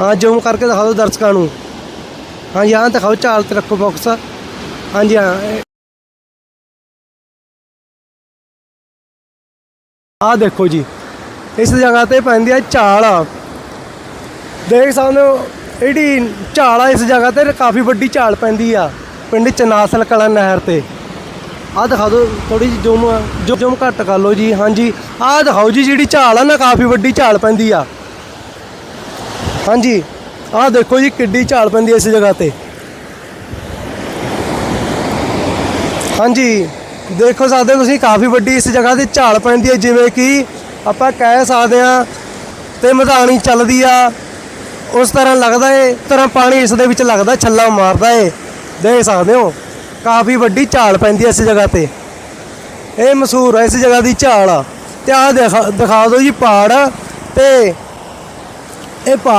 ਹਾਂ ਜ਼ੂਮ ਕਰਕੇ ਦਿਖਾ ਦਿਓ ਦਰਸ਼ਕਾਂ ਨੂੰ। ਹਾਂ ਯਹਾਂ ਦਿਖਾਓ, ਚਾਲ ਤੇ ਰੱਖੋ ਬਾਕਸ ਹਾਂਜੀ ਹਾਂ ਆ ਦੇਖੋ ਜੀ, ਇਸ ਜਗ੍ਹਾ ਤੇ ਪੈਂਦੀ ਹੈ ਝਾਲ ਆ ਦੇਖ ਸਕਦੇ ਹੋ, ਇਹਦੀ ਝਾਲ ਆ, ਇਸ ਜਗ੍ਹਾ ਤੇ ਕਾਫੀ ਵੱਡੀ ਝਾਲ ਪੈਂਦੀ ਆ, ਪਿੰਡ ਚਨਾਸਲ ਕਲਾ ਨਹਿਰ ਤੇ। ਆ ਦਿਖਾ ਦਿਓ ਥੋੜੀ ਜਿਹੀ ਜ਼ੂਮ ਜ਼ੂਮ ਘੱਟ ਕਰ ਲਓ ਜੀ। ਹਾਂਜੀ ਆ ਦਿਖਾਓ ਜੀ, ਜਿਹੜੀ ਝਾਲ ਆ ਨਾ, ਕਾਫੀ ਵੱਡੀ ਝਾਲ ਪੈਂਦੀ ਆ। ਹਾਂਜੀ। ਆਹ ਦੇਖੋ ਜੀ, ਕਿੱਡੀ ਝਾਲ ਪੈਂਦੀ ਹੈ ਇਸ ਜਗ੍ਹਾ ਤੇ। ਹਾਂਜੀ। ਦੇਖੋ ਸਕਦੇ ਹੋ ਤੁਸੀਂ, ਕਾਫੀ ਵੱਡੀ ਇਸ ਜਗ੍ਹਾ ਤੇ ਝਾਲ ਪੈਂਦੀ ਹੈ ਜਿਵੇਂ ਕਿ ਆਪਾਂ ਕਹਿ ਸਕਦੇ ਆ ਤੇ ਮਧਾਣੀ ਚੱਲਦੀ ਆ। ਉਸ ਤਰ੍ਹਾਂ ਲੱਗਦਾ ਏ ਤਰ੍ਹਾਂ ਪਾਣੀ ਇਸ ਦੇ ਵਿੱਚ ਲੱਗਦਾ, ਛੱਲਾ ਮਾਰਦਾ ਏ। ਦੇਖ ਸਕਦੇ ਹੋ, ਕਾਫੀ ਵੱਡੀ ਝਾਲ ਪੈਂਦੀ ਹੈ ਇਸ ਜਗ੍ਹਾ ਤੇ। ਇਹ ਮਸ਼ਹੂਰ ਹੈ ਇਸ ਜਗ੍ਹਾ ਦੀ ਝਾਲ ਆ। ਤੇ ਆਹ ਦਿਖਾ ਦਿਖਾ ਦਿਓ ਜੀ, ਪਹਾੜ ਤੇ। ਇਹ ਪਹਾੜ